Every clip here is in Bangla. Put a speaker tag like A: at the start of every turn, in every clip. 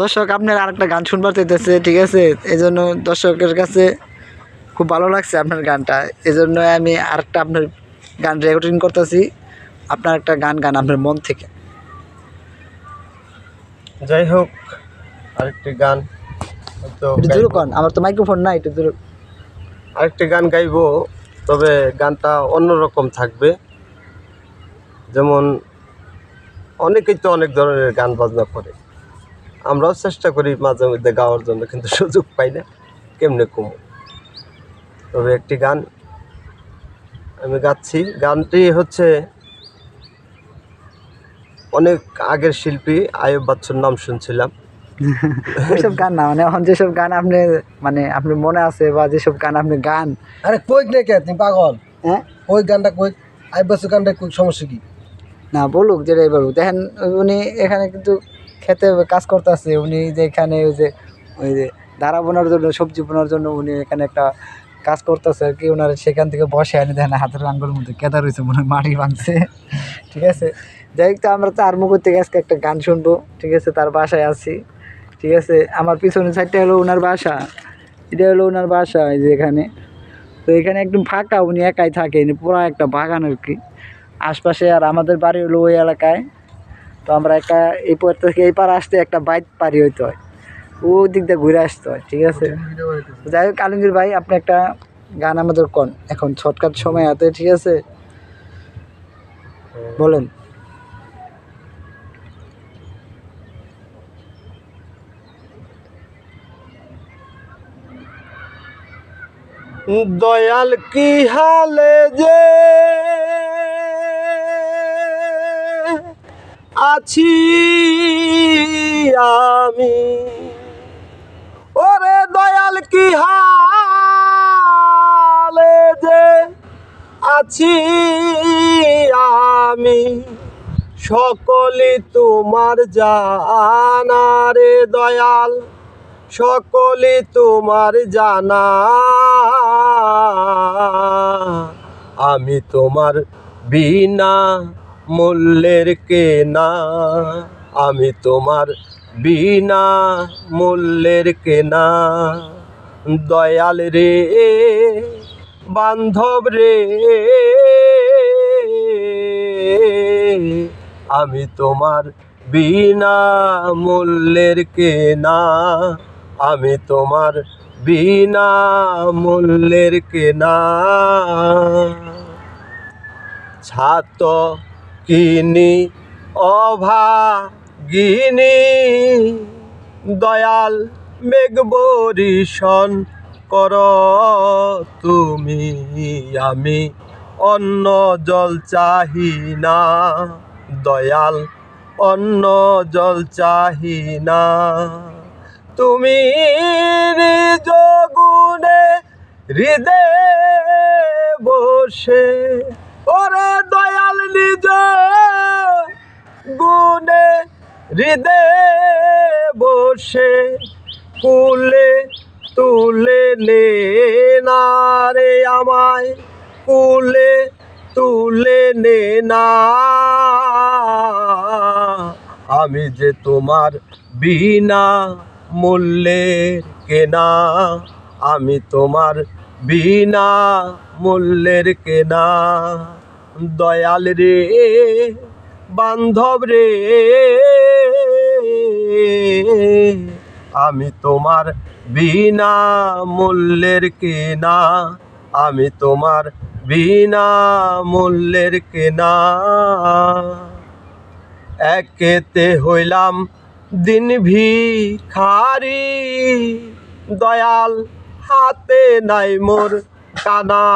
A: দর্শক আপনার আরেকটা গান শুনবার চাইতেছে ঠিক আছে? এই জন্য দর্শকের কাছে খুব ভালো লাগছে আপনার গানটা। এই জন্য আমি আরেকটা আপনার গান রেকর্ডিং করতেছি। আপনার একটা গান গান আপনার মন থেকে।
B: যাই হোক আরেকটি গান তো
A: একটু কন আমার তো মাইক্রোফোন নাই একটু জোরে।
B: আরেকটি গান গাইবো তবে গানটা অন্যরকম থাকবে। যেমন অনেকেই তো অনেক ধরনের গান বাজনা করে। আমরাও চেষ্টা করি মাঝে মধ্যে গাওয়ার জন্য কিন্তু সুযোগ পাই না। কেমনে কমো? তবে একটি গান আমি গাচ্ছি। গানটি হচ্ছে অনেক আগের শিল্পী আয়ুব বাচ্চুর নাম শুনছিলাম।
A: ওইসব গান না মানে এখন যেসব গান আপনি মানে আপনার মনে আছে বা যেসব গান আপনি গান
C: আরে কইক নে কে তুমি পাগল?
A: হ্যাঁ?
C: কই গানটা কই আইবাসু গানটা কই সমস্যা কি?
A: না বলুক যেটাই বলুক দেখেন উনি এখানে কিন্তু খেতে কাজ করতেছে, উনি যে এখানে ওই যে ওই যে দাঁড়া বোনার জন্য, সবজি বোনার জন্য উনি এখানে একটা কাজ করতেছে আর কি। ওনার সেখান থেকে বসে আনি দেখেন হাতের আঙ্গুলের মধ্যে কেদা রয়েছে মনে হয় মাটি ভাঙছে। ঠিক আছে? যাই তো আমরা তার মুখ থেকে আজকে একটা গান শুনব। ঠিক আছে? তার বাসায় আছি। ঠিক আছে? আমার পিছনের সাইডটা হলো ওনার বাসা। এটা হলো ওনার বাসা, এই যে এখানে। তো এখানে একদম ফাঁকা, উনি একাই থাকে পুরো একটা বাগান আর কি। আশপাশে আর আমাদের বাড়ি হলো ওই এলাকায়। তো আমরা একটা এই পর থেকে এই পার আসতে একটা বাইক পারি হইতে হয়। ও দিক দিয়ে ঘুরে আসতে হয় ঠিক আছে? যাই হোক আলমগীর ভাই আপনি একটা গান আমাদের কন। এখন শর্টকাট সময় হাতে ঠিক আছে? বলেন।
B: দয়াল কি হালে যে আছি আমি। ওরে দয়াল, কি হালে যে আছি আমি। সকলে তোমার জানা রে দয়াল সকলে তোমার জানা। আমি তোমার বিনা মূল্যের কেনা, আমি তোমার বিনা মূল্যের কেনা। দয়াল রে, বান্ধব রে, আমি তোমার বিনা মূল্যের কেনা। আমি তোমার বিনা মূল্যের কেনা। ছাত কিনি, অভাগিনী, দয়াল মেঘ বরিশন কর তুমি, আমি অন্য জল চাহি না দয়াল অন্য জল চাহি না তুমি নিজ গুণে হৃদে বসে ওরে দয়াল নিজ গুণে হৃদে বসে কুলে তুলে নে না রে আমায় কুলে তুলে নে না। আমি যে তোমার বিনা মূল্যের কেনা, আমি তোমার বিনা মূল্যের কেনা, দয়াল রে, বান্ধব রে। আমি তোমার বিনা মূল্যের কেনা, আমি তোমার বিনা মূল্যের কেনা। একেতে হইলাম দিন ভিখারি, দয়াল হাতে নাই মোর কানা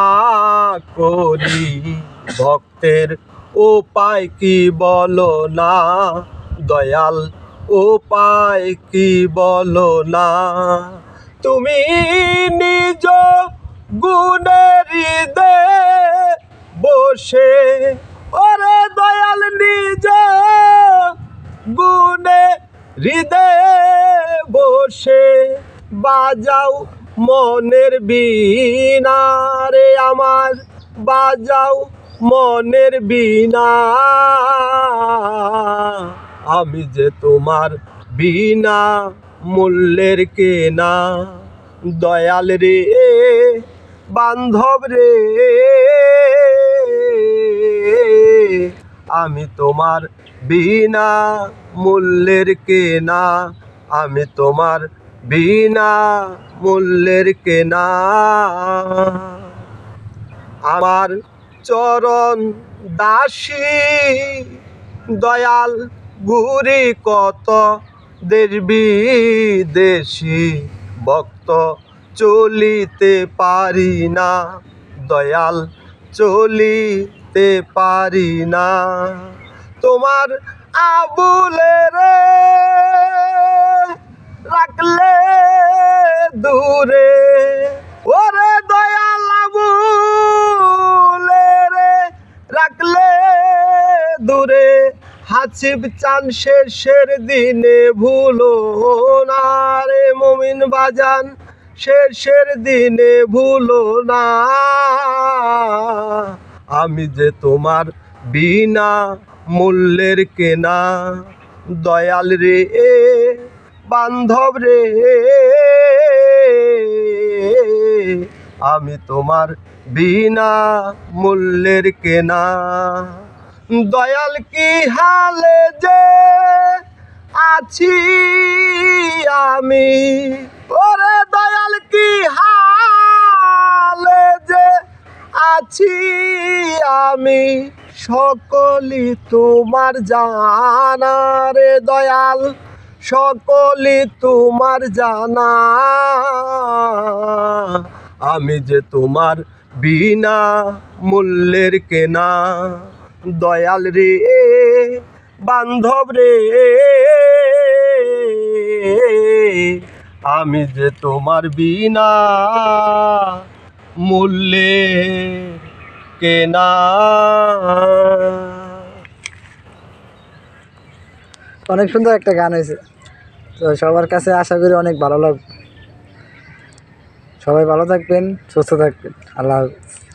B: করি। ভক্তের উপায় কি বলো না? দয়াল উপায় কি বলো না? তুমি নিজ গুণের দে বসে, ওরে দয়াল নিজ গুণে হৃদয়ে বসে বাজাও মনের বিনা রে আমার বাজাও মনের বিনা। আমি যে তোমার বিনা মূল্যের কেনা দয়াল রে, বান্ধব রে। আমি তোমার বিনা মূল্যের কেনা, আমি তোমার বিনা মূল্যের কেনা। আমার চরণ দাসী, দয়াল গুরি কত দেশ বিদেশি ভক্ত চলিতে পারি না, দয়াল চলিতে পারি না। তোমার আবুলে রে হাসিব চান শেষের দিনে ভুলো না রে মমিন বাজান। শেষের দিনে ভুলো না। আমি যে তোমার বিনা মূল্যের কেনা দয়াল রে এ বান্ধব রে। আমি তোমার বিনা মূল্যের কেনা দয়াল কি হালে যে আছি আমি? ওরে দয়াল কি হালে যে আছি আমি? সকলি তোমার জানা রে দয়াল সকলি তোমার জানা। আমি যে তোমার বিনা মূল্যের কেনা। দয়াল রে, বান্ধব রে। আমি যে তোমার বিনা মূল্যে কেনা।
A: অনেক সুন্দর একটা গান হয়েছে। তো সবার কাছে আশা করি অনেক ভালো লাগবে। সবাই ভালো থাকবেন, সুস্থ থাকবেন। আল্লাহ হাফিজ।